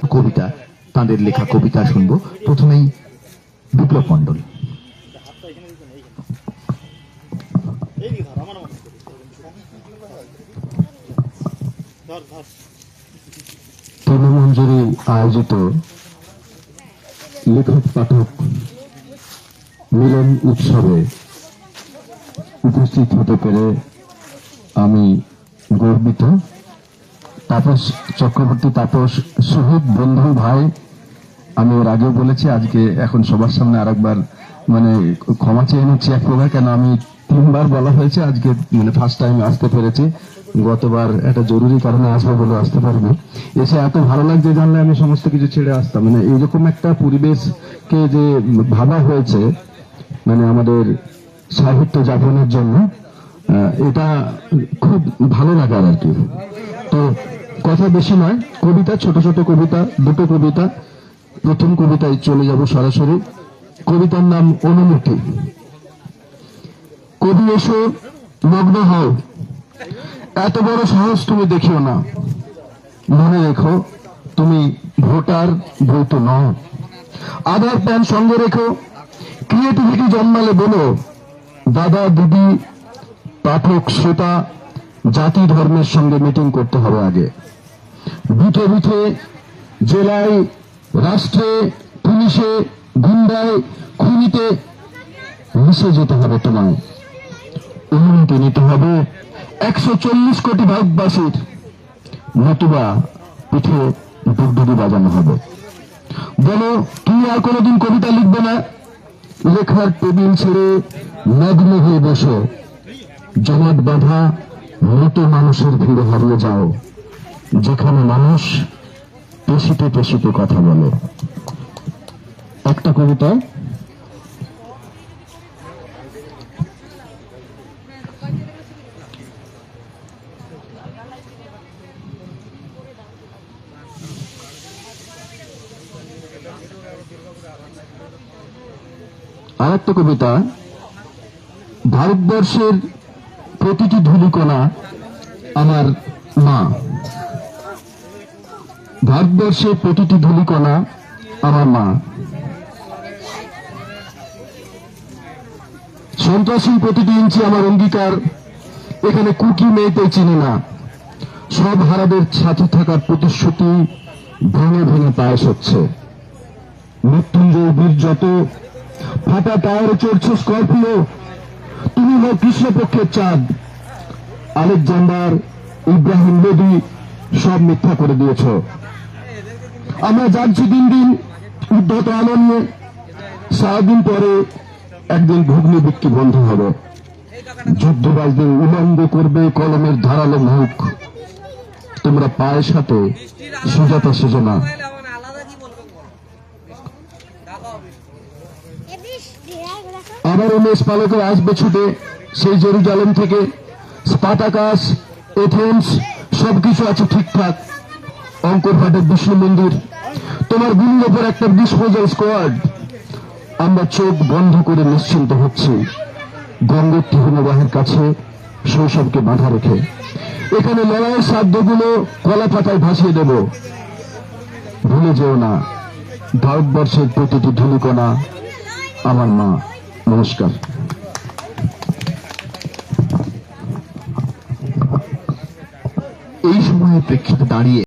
কবিতা, তাদের লেখা কবিতা শুনব। প্রথমেই বিপ্লব মণ্ডল। তৃণমঞ্জুরি আয়োজিত লেখক পাঠক মিলন উৎসবে উপস্থিত হতে পেরে আমি গর্বিত। তাপস চক্রবর্তী, তাপস শহীদ বন্ধু ভাই, আমি ওর আগেও বলেছি, আজকে এখন সবার সামনে আরেকবার মানে ক্ষমা চেয়ে নিচ্ছি এক প্রকার, কেন আমি তিনবার বলা হয়েছে, আজকে মানে ফার্স্ট টাইম আসতে পেরেছি। গতবার একটা জরুরি কারণে আসব বলে আসতে পারিনি। এসে এত ভালো লাগছে জানলে আমি সমস্ত কিছু ছেড়ে আসতাম। মানে এইরকম একটা পরিবেশকে যে ভাবা হয়েছে মানে আমাদের সাহিত্য যাপনের জন্য এটা খুব ভালো লাগার আর কি। তো কথা বেশি নয়, কবিতা, ছোট ছোট কবিতা, দুটো কবিতা, প্রথম কবিতায় চলে যাব সরাসরি। কবিতার নাম অনুমতি। কবি এসো, মগ্ন হও। এত বড় সাহস তুমি দেখিও না। মনে রেখো, তুমি ভোটার, ভৌত নও। আধার, প্যান সঙ্গে রেখো। ক্রিয়েটিভিটি জন্মালে বলো, দাদা, দিদি, পাঠক, শ্রোতা জাতি ধর্মের সঙ্গে মিটিং করতে হবে আগে। বুথে বুথে, জেলায়, রাষ্ট্রে, পুলিশে, গুন্ডায়, খুনিতে মিশে যেতে হবে তোমায়। অনুমতি নিতে হবে একশো চল্লিশ কোটি ভারতবাসীর নতুবা পিঠে ডুগডুগি বাজানো হবে। বলো, তুমি আর কোনোদিন কবিতা লিখবে না? লেখার টেবিল ছেড়ে নগ্ন হয়ে বসো। জমাট বাঁধা মৃত মানুষের ভিড়ে হারিয়ে যাও। যেখানে মানুষ পেশিতে পেশিতে কথা বলে। একটা কবিতা। আরেকটা কবিতা। ভারতবর্ষের প্রতিটি ধূলিকণা আমার মা। ভারতবর্ষের প্রতিটি ধূলিকণা আমার মা। সন্ত্রাসী প্রতিটি ইঞ্চি আমার অঙ্গীকার। এখানে কুকি মেয়েতে চিনি না। সব হারাদের সাথে থাকার প্রতিশ্রুতি ভেঙে ভেঙে পায়েস হচ্ছে। মৃত্যুঞ্জয় বীর যত ফাটা টায়ারে চড়ছে স্করপিও তুমি হো কৃষ্ণপক্ষের চাঁদ। আলেকজান্ডার ইব্রাহিম লোদি সব মিথ্যা করে দিয়েছ। আমরা জানছি দিন দিন উদ্ধত আলো নিয়ে সারাদিন পরে একদিন ঘুগনি বিক্রি বন্ধ হবে। যুদ্ধবাজদের উলঙ্গ করবে কলমের ধারালো মুখ। তোমরা পায়ের সাথে সুজাতা সুজনা আলাদা কি বলবে বলো। দেখা হবে আবার উমেশ পালকের আসবে ছুটে সেই জেরুজালেম থেকে স্পাটাকাস, এথেন্স, সবকিছু আছে ঠিকঠাক। অঙ্করহাটের বিষ্ণু মন্দির। তোমার গুলির ওপর একটা ডিসপোজাল স্কোয়াড আমরা চোখ বন্ধ করে নিশ্চিন্ত হচ্ছি। গঙ্গোত্রী হিমবাহের কাছে শৈশবকে বাধা রেখে। এখানে লড়াইয়ের সাধ্যগুলো কলা পাতায় ভাসিয়ে দেব। ভুলে যেও না। ভারতবর্ষের প্রতিটি ধুলিকণা আমার মা। নমস্কার। এই সময়ের প্রেক্ষিতে দাঁড়িয়ে